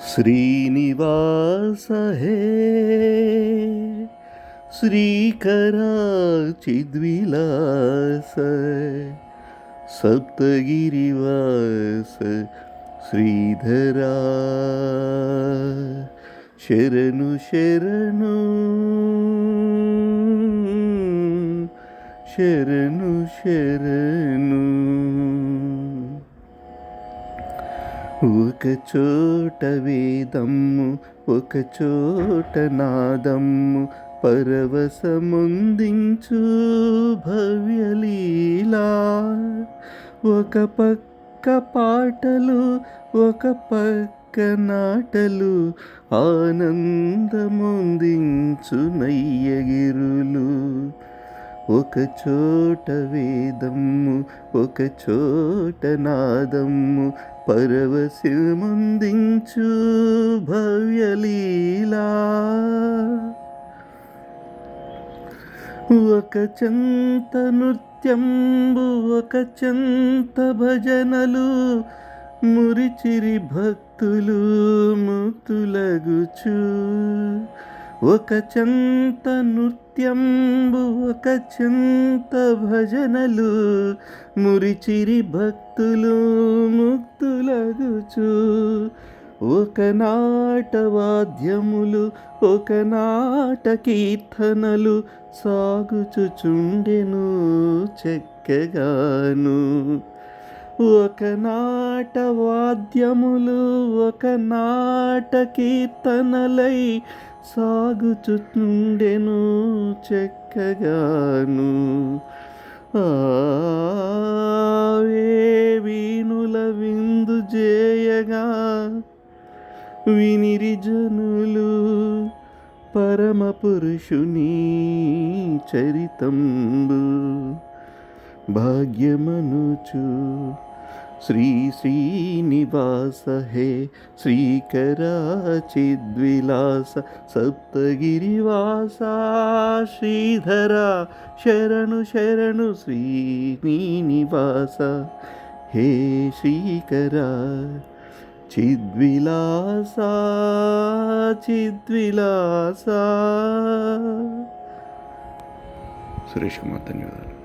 श्रीनिवास हे। श्रीकराचिद्विलास सप्तगिरिवास श्रीधरा। शरणु शरणु। शरणु शरणु। ఒక చోట వేదమ్ము ఒక చోట నాదమ్ము పరవశముందించు భవ్యలీలా ఒక పక్క పాటలు ఒక పక్క నాటలు ఆనందముందించు నయ్యగిరులు. ఒక చోట వేదమ్ము ఒక చోట నాదమ్ము పరవశముందించు భవ్యలీలా. ఒక చంత నృత్యంబు ఒక చంత భజనలు మురిచిరి భక్తులు ముక్తులగుచు ఒక చంత నృత్యంబు ఒక చంత భజనలు మురిచిరి భక్తులు ముక్తులగుచు. ఒక నాట వాద్యములు ఒక నాట కీర్తనలు సాగుచుచుండెను చెక్కగాను. ఒకనాట వాద్యములు ఒకనాట కీర్తనలై సాగుచుండెను చెక్కగాను. ఆవే వీణుల విందు చేయగా వినిరి జనులు పరమ పురుషుని చరితంబు. భాగ్యమనుచు. శ్రీ శ్రీనివాస హే శ్రీకరాచిద్విలాస సప్తగిరివాస శ్రీధర శరణు శరణు శ్రీనివాస. హే శ్రీకర చిద్విలాస చిద్విలాస. సురేష్ కుమార్ ధన్యవాదాలు.